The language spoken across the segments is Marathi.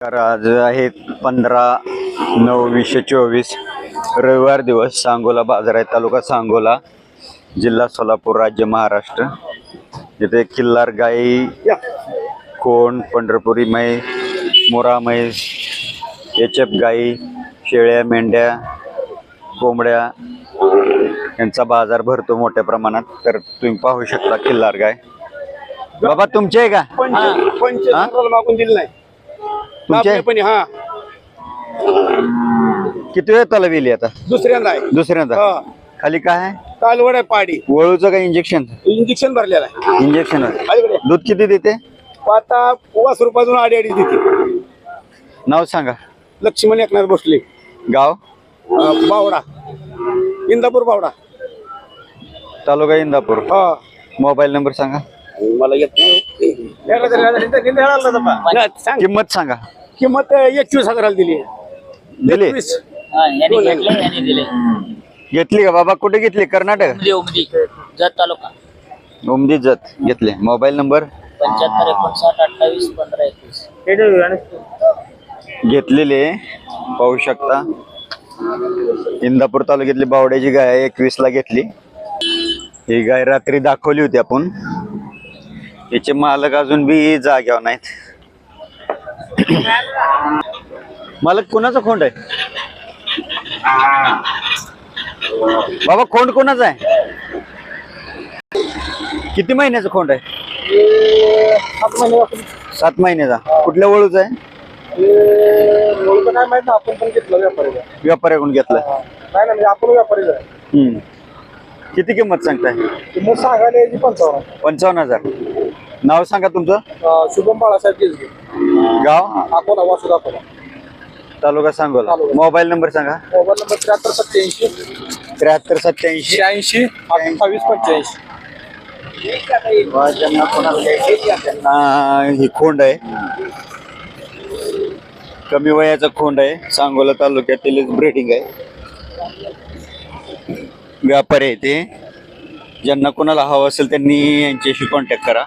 आज आहे पंधरा नऊ वीसशे चोवीस. रविवार दिवस सांगोला बाजार आहे तालुका सांगोला जिल्हा सोलापूर राज्य महाराष्ट्र. इथे किल्लार गाई कोण पंढरपुरी म्हैस मोरा म्हैस एचएफ गाई शेळ्या मेंढ्या कोंबड्या यांचा बाजार भरतो मोठ्या प्रमाणात. तर तुम्ही पाहू शकता किल्लार गाय. बाबा तुमचे आहे का? पंचायत मागून दिलं नाही. तुमचे? पण हा. किती वेळ तलविली आता? दुसऱ्यांदा आहे. दुसऱ्यांदा? हा. खाली काय आहे? कालवड आहे पाडी. वळूचं काय इंजेक्शन इंजेक्शन भरलेलं आहे. इंजेक्शन अलीकडे. दूध किती देते? आता पाच रुपयातून आडी आडी देते. नाव सांगा. लक्ष्मण एकनाथ बसले गाव? बावडा. इंदापूर बावडा. तालुका इंदापूर. हा. मोबाईल नंबर सांगा. मला येत नाही. सांग. किंमत सांगा. किंमत एकवीस हजाराला दिली दिली? एकवीस. यांनी घेतलं यांनी दिले. घेतली का बाबा? कुठे घेतली? कर्नाटक? उमदी उमदी. जत तालुका. उमदी जत. घेतले. Mobile number? पंच्याहत्तर एकोणसाठ अठ्ठावीस पंधरा एकवीस. घेतलेले. पाहू शकता. इंदापूर तालुक्यातली बावड्याची गाय एकवीस ला घेतली. ही गाय रात्री दाखवली होती आपण. याचे मालक अजून बी जाग्यावर नाहीत. मालक कोणाचा खोंड आहे? बाबा खोंड कोणाचा आहे? किती महिन्याचा खोंड आहे? सात महिन्याचा. कुठल्या वळूचा आहे? काय माहीत ना आपण पण घेतलं व्यापारी व्यापाऱ्याकडून घेतला. नाही म्हणजे आपण व्यापारी. किती किंमत सांगताय? किंमत सांगायला पंचावन्न हजार. नाव सांगा तुमचं? अं, शुभम बाळासाहेब केसगे गाव? अकोला वासुदा अकोला. तालुका सांगोला. तालुका. मोबाईल नंबर सांगा. मोबाईल नंबर त्र्याहत्तर सत्याऐंशी त्र्याहत्तर सत्याऐंशी शहाऐंशी अठ्ठावीस पंच्याऐंशी. ही खोंड आहे. कमी वयाचा खोंड आहे. सांगोला तालुक्यातील ब्रीडिंग आहे. व्यापारी आहे ते. ज्यांना कोणाला हवं असेल त्यांनी यांच्याशी कॉन्टॅक्ट करा.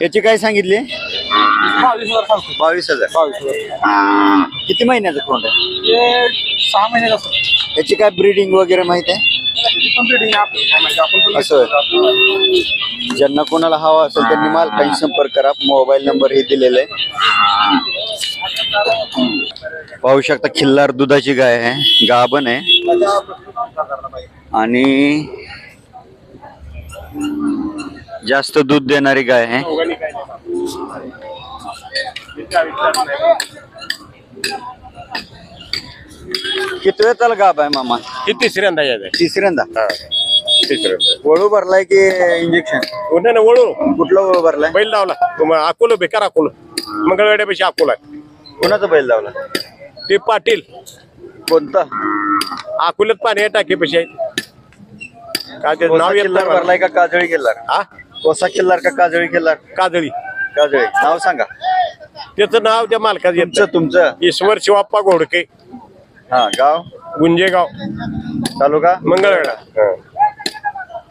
याची काय सांगितली? बावीस हजार सांगतो. बावीस हजार. बावीस हजार. किती महिन्याचं खोंड आहे? ते सहा महिने असं याची काय ब्रीडिंग वगैरे माहीत आहे? कम्प्लिटिंग आपण पण असं ज्यांना कोणाला हवा असेल त्यांनी मालकांशी संपर्क करा. मोबाईल नंबर हे दिलेला आहे. पाहू शकता खिल्लार दुधाची गाय आहे. गाभण आहे. आणि जास्त दूध देणारी गाय आहे. किती वेळ त्याला गाभ आहे मामा? ही तिसऱ्यांदा यायचं आहे. तिसऱ्यांदा हा. तिसऱ्यांदा वळू भरलाय की इंजेक्शन नाही ना वळू. कुठला वळू भरलाय? बैल लावला. मग अकोलं बेकार अकोलं मंगळवेड्यापेक्षा अकोला आहे. कोणाचा बैल लावला? ते पाटील. कोणता? अकोल्यात पाणी आहे टाकीपेक्षा आहे. काय ते नाव येत किल्लार नाही भरलाय का काजळी किल्लार? हा? कोसा किल्लार का काजळी किल्लार? काजळी. काजळी. नाव सांगा. त्याचं नाव त्या मालकाचं येत. तुमचं तुमचं? ईश्वर शिवाप्पा घोडके. हा गाव? गुंजेगाव. तालुका? मंगळवेढा. हा.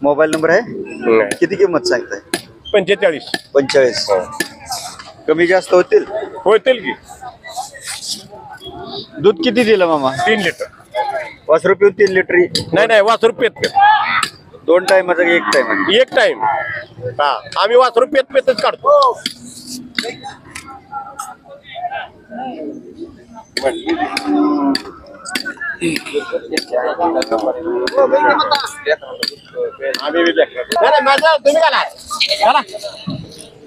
मोबाईल नंबर आहे. किती किंमत सांगताय? पंचेचाळीस. पंचेचाळीस. कमी जास्त होतील? होतील की. दूध किती दिलं मामा? तीन लिटर. पाच रुपये तीन लिटर नाही नाही वासरू पेत पेत दोन टायमाचा एक टाइम एक टाइम हा आम्ही वासरू पेत पेतच काढतो आम्ही बी देखतो. नाही, नाही, माझं तुम्ही घाला घाला.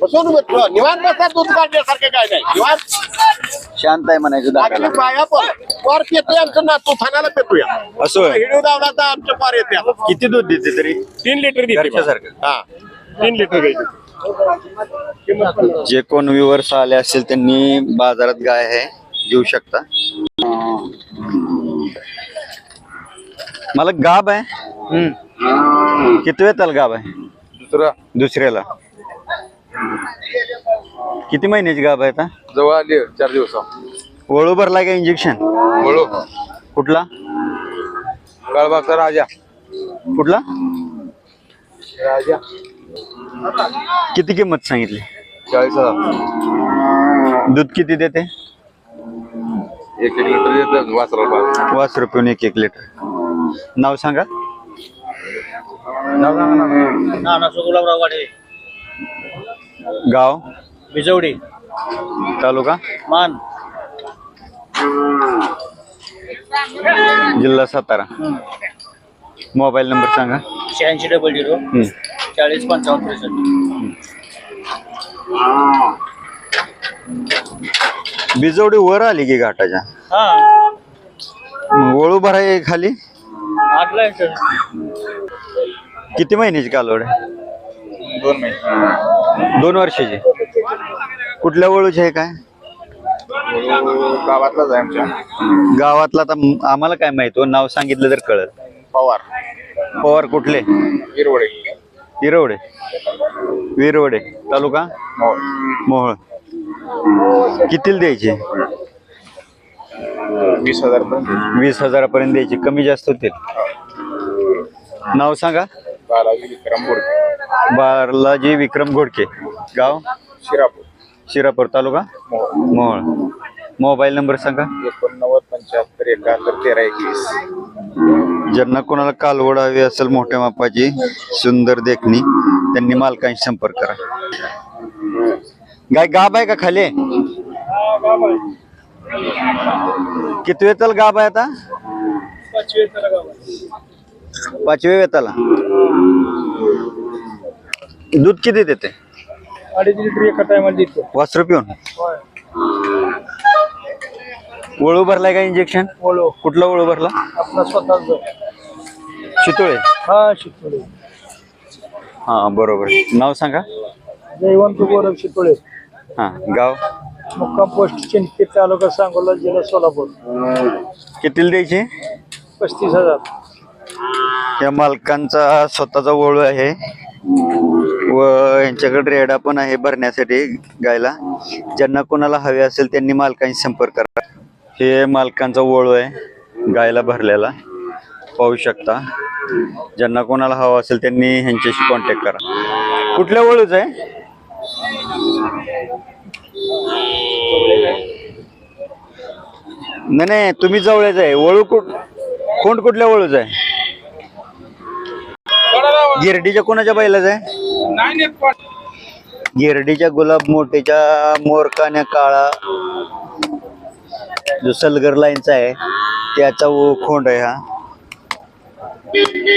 बसून बसलो. निवांत बसा दूध काढण्यासारखं काय नाही निवांत शांत आहे म्हणायचं पण पार पेतोय आमचं नातू थानाला पेतोया असं होय. हिडू दावला तर आमच्या पार येते. किती दूध देते तरी तीन लिटर देते. घरच्यासारखं. हा तीन लिटर जे कोण व्ह्युअर्स आले असतील त्यांनी बाजारात गाय आहे घेऊ शकता. मला गाब आहे. किती वेळ त्याला गाब आहे? दुसरा. दुसऱ्याला. किती महिन्याची गाब आहे आता? जवळ आली चार दिवस. वळू भरलाय का इंजेक्शन बोलो कुठला? काळबागचा राजा. कुठला? राजा. किती किंमत सांगितली? चाळीस हजार. दूध किती देते? एक एक लिटर येतं वासरा पाच वास रुपये एक एक लिटर. नाव सांगा. नाना गुलाबराव वाडे. गाव? बिजवडी. तालुका? मान. जिल्हा सातारा. मोबाईल नंबर सांगा. शहाऐंशी डबल झिरो. हम्म. चाळीस पंचावन्न त्रेसष्ट. बिजवडी वर आली की घाटाच्या? हा. वळू भराय खाली. आठला आहे किती महिन्याची कालवड आहे? दोन महिने. दोन वर्षाची. कुठल्या वळूची आहे काय? गावातलाच आहे आमच्या. गावातला आता म- आम्हाला काय माहीत हो? नाव सांगितलं तर कळत पवार. पवार कुठले? हिरवडे विरवडे. विरवडे तालुका? मोहोळ. कितीला द्यायचे? वीस हजार वीस हजारापर्यंत द्यायचे. कमी जास्त होतील. नाव सांगा. बालाजी विक्रम बोरके बालाजी विक्रम घोडके. गाव? शिरापूर. शिरापूर तालुका? मोहोळ. मोबाईल नंबर सांगा. एकोणनव्वद पंच्याहत्तर एकाहत्तर तेरा एकवीस. ज्यांना कोणाला कालवड हवी असेल मोठ्या मापाची सुंदर देखणी त्यांनी मालकांशी संपर्क करा. गाय गाब आहे का खाली? किती वेताल गाब आहे आता? पाचव्या वेताला. दूध किती देते? अडीच लिटर एका टायमाला देतो. वासरू पिऊन? वळू भरलाय का इंजेक्शन बोलो कुठला वळू भरला? आपला स्वतःच. हा शितोळे. हा बरोबर. नाव सांगा. जयवंत गोरव शितोळे. हा गाव? मुक्काम पोस्ट चिंती तालुका सांगोला जिल्हा सोलापूर. कितीला द्यायचे? पस्तीस हजार. या मालकांचा स्वतःचा वळू आहे. व यांच्याकडे रेडा पण आहे भरण्यासाठी गायला. ज्यांना कोणाला हवे असेल त्यांनी मालकांशी संपर्क करा. हे मालकांचा वळू आहे गायला भरलेला. पाहू शकता. ज्यांना कोणाला हवा असेल त्यांनी ह्यांच्याशी कॉन्टॅक्ट करा. कुठल्या वळूच आहे? नाही नाही तुम्ही जवळच आहे. वळू कुठ कोण कुठल्या वळूच आहे? गिरडीच्या कोणाच्या बैलाच आहे? गिरडीच्या गुलाब मोठेच्या मोरकाने काळा जो सलगर लाईनचा आहे त्याचा वो खोंड आहे हा.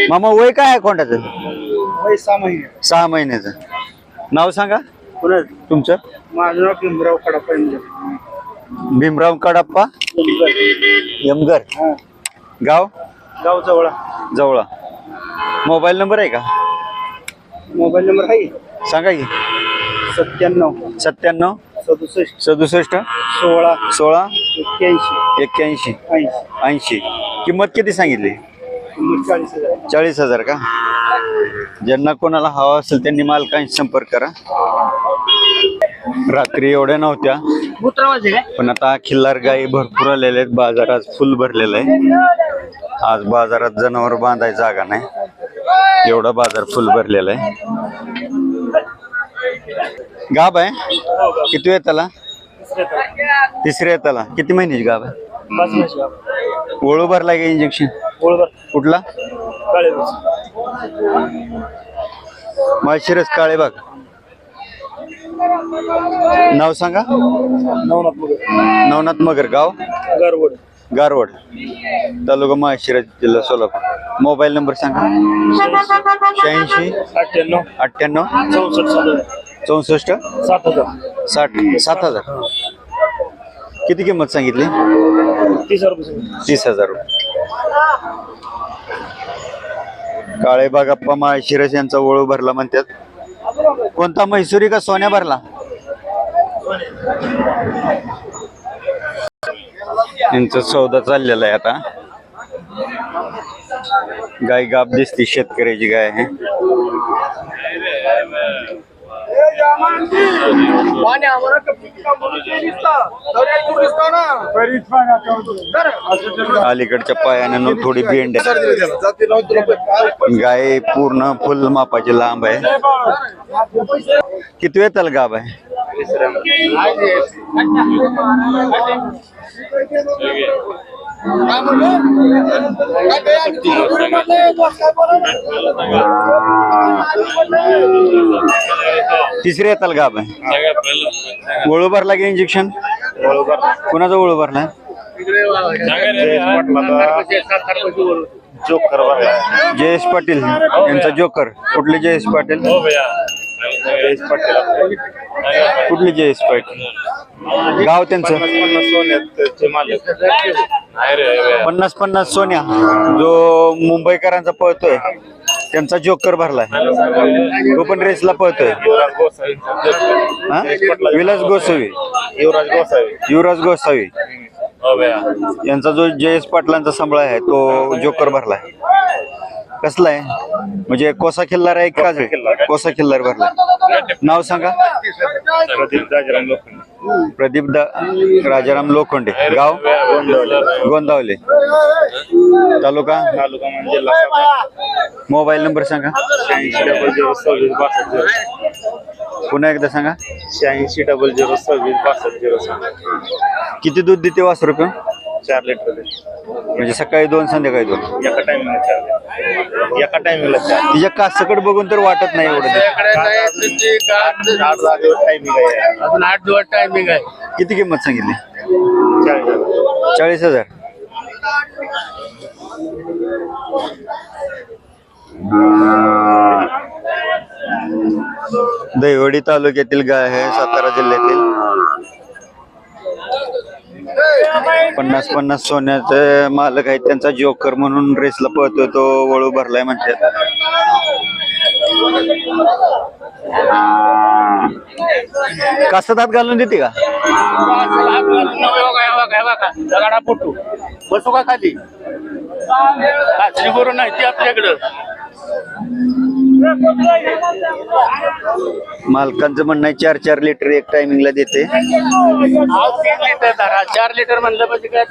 मामा वय काय आहे खोंडाचं? सहा महिने. सहा महिन्याचं. नाव सांगा. तुमचं? माझं नाव भीमराव खडापंज भीमराव कडाप्पा यमगर गाव? गाव जवळ. जवळा. मोबाईल नंबर आहे का? मोबाईल नंबर आहे. सांगा की. सत्त्याण्णव. सत्त्याण्णव. सदुसष्ट. सदुसष्ट. सोळा. सोळा. एक्क्याऐंशी. एक्क्याऐंशी. ऐंशी. ऐंशी. किंमत किती सांगितली? किंमत चाळीस हजार. चाळीस हजार का? ज्यांना कोणाला हवा असेल त्यांनी मालकांशी संपर्क करा. रात्री एवढ्या नव्हत्या. पण आता खिल्लार गायी भरपूर आलेल्या आहेत. बाजार आज फुल भरलेला आहे. आज बाजारात जनावर बांधाय जागा नाही. एवढा बाजार फुल भरलेला आहे. गाब आहे? किती आहे त्याला तिसऱ्या आहे त्याला किती महिन्याची गाब आहे? ओळू भरलाय का इंजेक्शन कुठला? काळे माळशिरस काळेबाग नाव सांगा. नवनाथ मगर. नवनाथ मगर गाव? गारवड. गारवड. तालुका माळशिरस जिल्हा सोलापूर. मोबाईल नंबर सांगा. शहाऐंशी. अठ्ठ्याण्णव. अठ्ठ्याण्णव. चौसष्ट चौसष्ट? सात हजार. साठ सात हजार. किती किंमत सांगितली? तीस हजार रुपये तीस हजार रुपये. काळेबाग अप्पा माळशिरस यांचा ओळू भरला म्हणतात. कोणता म्हैसुरी का सोन्या भरला? यांचा सौदा चाललेला आहे आता. गाय गाब दिसती शेतकऱ्याची गाय आहे. अलीकडच्या पायाने थोडी भेंड आहे. गाय पूर्ण फुल मापाची लांब आहे. किती वेळ त्याला गाब आहे? तिसऱ्या येताल गाब आहे वळू भरला की इंजेक्शन कुणाचा वळू भरला जोकर भरला जयेश पाटील. यांचा जोकर कुठले जयेश पाटील? जयेश पाटील. कुठले जयेश पाटील गाव त्यांचं? पन्नास पन्नास पन्नास सोन्या. जो मुंबईकरांचा पळतोय त्यांचा जोकर भरलाय. तो पण रेसला पळतोय. हा? विलास गोसावी. युवराज गोसावी. युवराज गोसावी. भैया यांचा जो जयेश पाटलांचा संबळ आहे तो जोकर भरलाय. कसला आहे म्हणजे कोसा खिल्लार आहे का कोसा खिल्लार भरलाय नाव सांगा. प्रदीप राजाराम लोखंडे. गाव? गोंदावले. तालुका? तालुका म्हणजे. मोबाईल नंबर सांगा. पुन्हा एकदा सांगा. शहाऐंशी डबल झिरो सव्वीस बासष्ट झिरो सहा किती दूध देते वास रुपये चार लिटर. म्हणजे सकाळी दोन संध्याकाळी दोन. एका टायमिंगला चार. एका टायमिंगला चार तिच्या कासकडे बघून तर वाटत नाही एवढं ते. आठ जागेवर टायमिंग आहे. अजून आठ दिवस टायमिंग आहे. किती किंमत सांगितली? चाळीस हजार. चाळीस हजार. दैवडी तालुक्यातील गाय आहे सातारा जिल्ह्यातील. पन्नास पन्नास सोन्याचे मालक आहेत. त्यांचा जोकर म्हणून रेसला पळतोय तो वळू भरलाय म्हणतात. कास्त दात घालून देते का? दगाडा फुटू बसू का खाली? काचरी बरोबर नाही ती आपल्याकडं. मालकांचं म्हणणं आहे चार चार लिटर एक टायमिंगला देते. आज तीन लिटर धरा चार लिटर म्हणलं म्हणजे काय?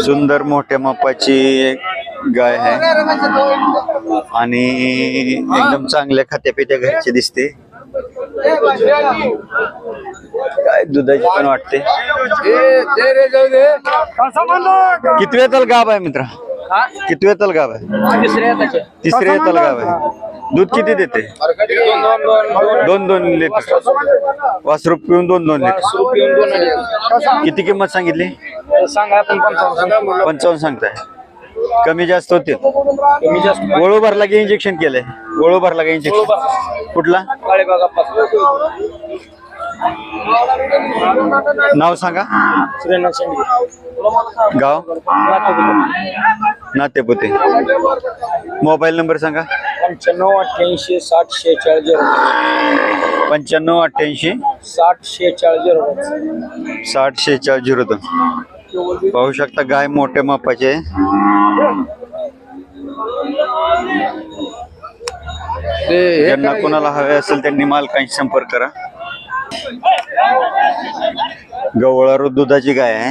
सुंदर मोठ्या मापाची एक गाय आहे. आणि एकदम चांगल्या खात्यापित्या घरची दिसते. काय दुधाची पण वाटते. किती वेळ गाव आहे मित्र? किती वेळ गाव आहे? तिसऱ्या तिसरे येताल गाव आहे. दूध किती देते? दोन दोन लिटर. वासरू पिऊन दोन दोन लिटर. किती किंमत सांगितली? सांगा आपण पंचावन्न पंचावन्न सांगताय. कमी जास्त होते मी जास्त. वळू भरला की इंजेक्शन केलंय? वळू भरला की इंजेक्शन कुठला? नाव सांगा. शेंडगे. गाव? नातेपुते मोबाईल नंबर सांगा. पंच्याण्णव अठ्ठ्याऐंशी साठ शेहेचाळीस झिरो पंच्याण्णव अठ्ठ्याऐंशी साठ शेहेचाळीस झिरो साठ शेहेचाळीस झिरो दोन. पाहू शकता गाय मोठ्या मापाचे. ज्यांना कोणाला हवे असेल त्यांनी मालकांशी संपर्क करा. गवळारू दुधाची गाय आहे.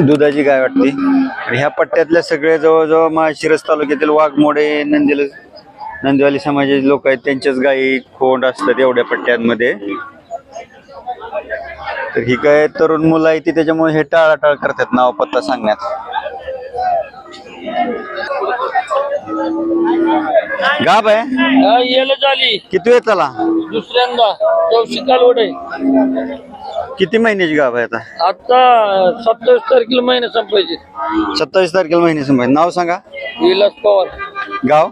दुधाची गाय वाटते. आणि ह्या पट्ट्यातल्या सगळे जवळजवळ माळशिरस तालुक्यातील वाघमोडे नंदील नंदीवाली समाजाचे लोक आहेत. त्यांच्याच गायी खोंड असतात एवढ्या पट्ट्यांमध्ये. तर ही काय तरुण मुलं आहे ती त्याच्यामुळे हे टाळाटाळ करतात नाव पत्ता सांगण्यात. गाब आहे? येलं झाली. किती वेळ त्याला? दुसऱ्यांदा. चौशी कालवड आहे. किती महिन्याची गाभ आहे आता? आता सत्तावीस तारखेला महिना संपायचे. सत्तावीस तारखेला महिने संभाजी नाव सांगा. विलास पवार. गाव?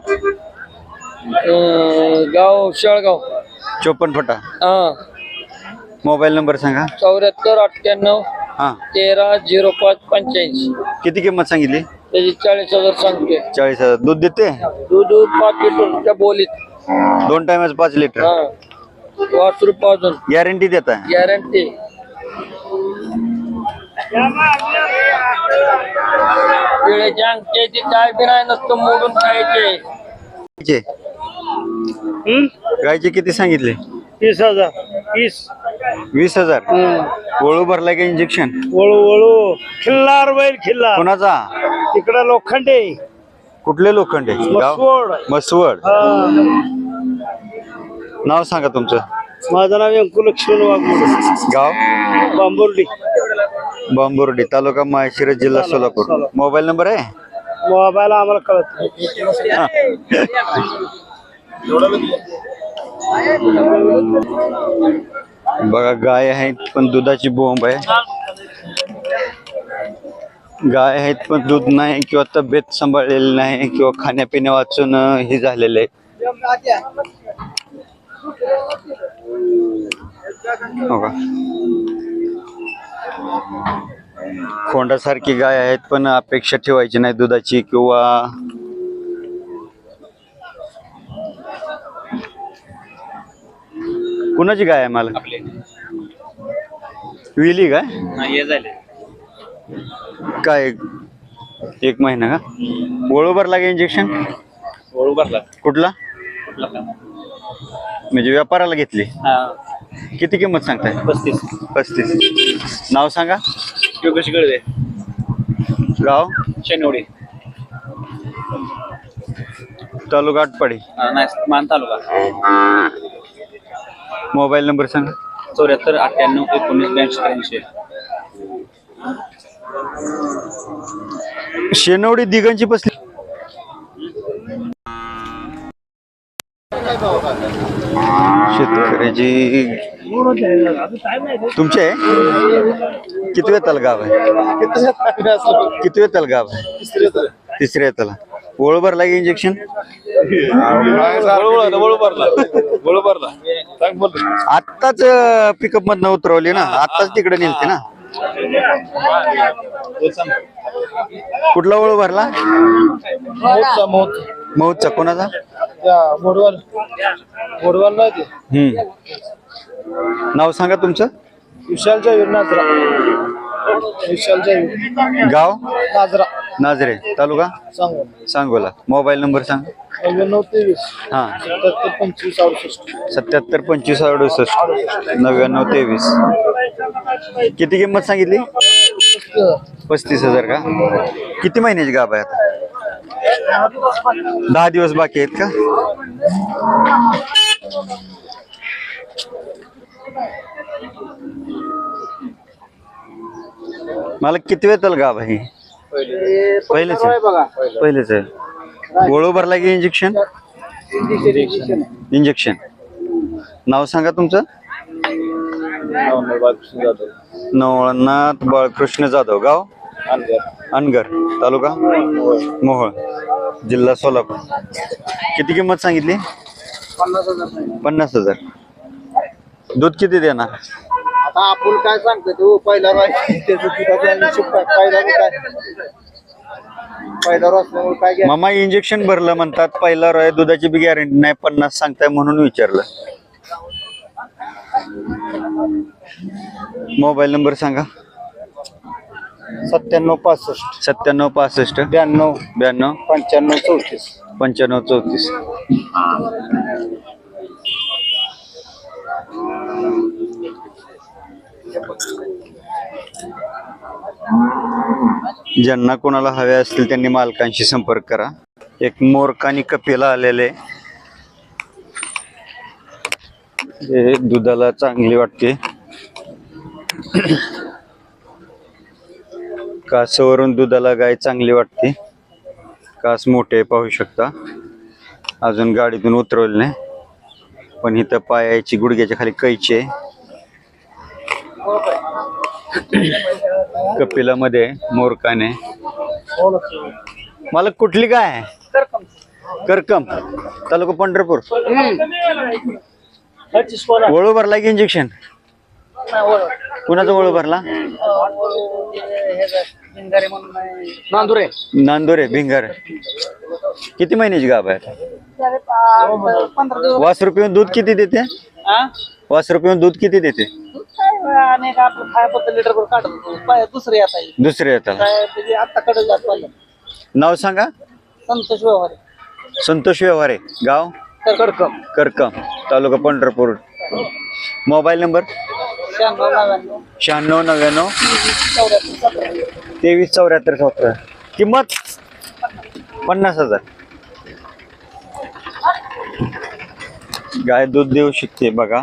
अं, गाव शेळगाव. चोपन्न फटा. हा. मोबाईल नंबर सांगा. चौऱ्याहत्तर अठ्ठ्याण्णव हा. तेरा झिरो पाच पंच्याऐंशी. किती किंमत सांगितली? त्याची चाळीस हजार सांगते. चाळीस हजार. दूध देते? दूध पाच लिटर त्या बोलीत. दोन टायमाच पाच लिटर. हा. वासरू पाजून गॅरंटी देता? गॅरंटी पिळ्याची काय बी नाही नसतं मोडून खायचे. गायचे? गायचे किती सांगितले? तीस हजार. तीस. वीस हजार. वळू भरलाय का इंजेक्शन वळू वळू. खिल्लार बैल खिल्लार. कोणाचा? इकडं लोखंडे. कुठले लोखंडे? मसवड. मसवड. नाव सांगा तुमचं. माझं नाव व्यंकू लक्ष्मण वाघमोडे. गाव? बांबुर्डी. बांबुर्डी तालुका माळशिरस जिल्हा सोलापूर. मोबाईल नंबर आहे? मोबाईल आम्हाला कळत. बघा गाय आहेत पण दुधाची बोंब आहे. गाय आहेत पण दूध नाही किंवा तब्येत सांभाळलेली नाही किंवा खाण्यापिण्या वाचून हे झालेले आहे हो का? खोंडासारखी गाय आहेत पण अपेक्षा ठेवायची नाही दुधाची किंवा कुणाची गाय आहे मला विली काय काय एक महिना का? वळूबर लागे इंजेक्शन बरोबर कुठला? म्हणजे व्यापाराला घेतली? किती किंमत सांगताय? पस्तीस. पस्तीस. नाव सांगा. योगेश गळवे. गाव? शनिवडी तालुका आटपाडी. मान तालुका. मोबाईल नंबर सांगा. चौऱ्याहत्तर अठ्ठ्याण्णव एकोणीस ब्याऐंशी त्र्याऐंशी. शेनवडी दिगंची बसली. शेतकऱ्याची तुमचे? आहे? किती वेताल गाव आहे? किती वेताल गाव आहे? तिसऱ्या येताला ओळभर लागे इंजेक्शन आत्ताच पिकअप मधनं उतरवली ना? आत्ताच तिकडे नेलते ना? कुठला ओळू भरला? मऊचा कोणाचा? मोडवाल मोडवाल नाही ते. हम्म. नाव सांगा तुमचं. विशालच्या वीर गाव? नाजरा. नाजरे. तालुका? सांगू सांगोला. मोबाईल नंबर सांग. नव्याण्णव तेवीस. हा. सत्तर पंचवीस अडुसष्ट. सत्याहत्तर पंचवीस अडुसष्ट. नव्याण्णव तेवीस. किती किंमत सांगितली? पस्तीस हजार का? किती महिन्याची गाभ आहे आता? दहा दिवस बाकी आहेत का? मला किती वेळ गाभ आहे पहिलेच. आहे पहिलेच. आहे गोळू भरला की इंजेक्शन इंजेक्शन नाव सांगा तुमचं? नवनाथ बाळकृष्ण जाधव गाव? अनगर. तालुका? मोहोळ. जिल्हा सोलापूर. किती किंमत सांगितली? पन्नास हजार. दूध किती देणार? आता आपण काय सांगतो तो? पहिला पहिला बी काय? पहिला असल्यामुळे काय घ्या मामा इंजेक्शन भरलं म्हणतात पहिला रॉय दुधाची बी गॅरंटी नाही पन्नास सांगताय म्हणून विचारलं. मोबाईल नंबर सांगा. सत्त्याण्णव पासष्ट. सत्त्याण्णव पासष्ट. ब्याण्णव. ब्याण्णव. पंच्याण्णव चौतीस. पंच्याण्णव चौतीस. ज्यांना कोणाला हवे असतील त्यांनी मालकांशी संपर्क करा. एक मोरकानी कपेला आलेले. हे दुधाला चांगली वाटते. कासवरून दुधाला गाय चांगली वाटते. कास मोठे पाहू शकता. अजून गाडीतून उतरवले नाही. पण इथं पायाची गुडघ्याच्या खाली कैची आहे. कपिलामध्ये मोरकाने. मला कुठली काय आहे? करकम. तालुका पंढरपूर. वळू भरला की इंजेक्शन कुणाचा वळू भरला? नांदुरे. नांदोरे भिंगार. किती महिन्याची गाभ आहे? पंधरा दिवस. वास रुपये दूध किती देते? वास रुपये दूध किती देते? अनेक आपलं खाय पत्ता लिटर भर काढत होतो. पाय दुसरे आता येताला काय म्हणजे आता कडे जात नाव सांगा. संतोष व्यवहार. संतोष व्यवहारे. गाव? कडकम करकम. तालुका पंढरपूर. Mobile number? शहाण्णव नव्याण्णव. शहाण्णव नव्याण्णव. चौऱ्याहत्तर सतरा तेवीस चौऱ्याहत्तर सतरा किंमत? पन्नास हजार. गाय दूध देऊ शकते बघा.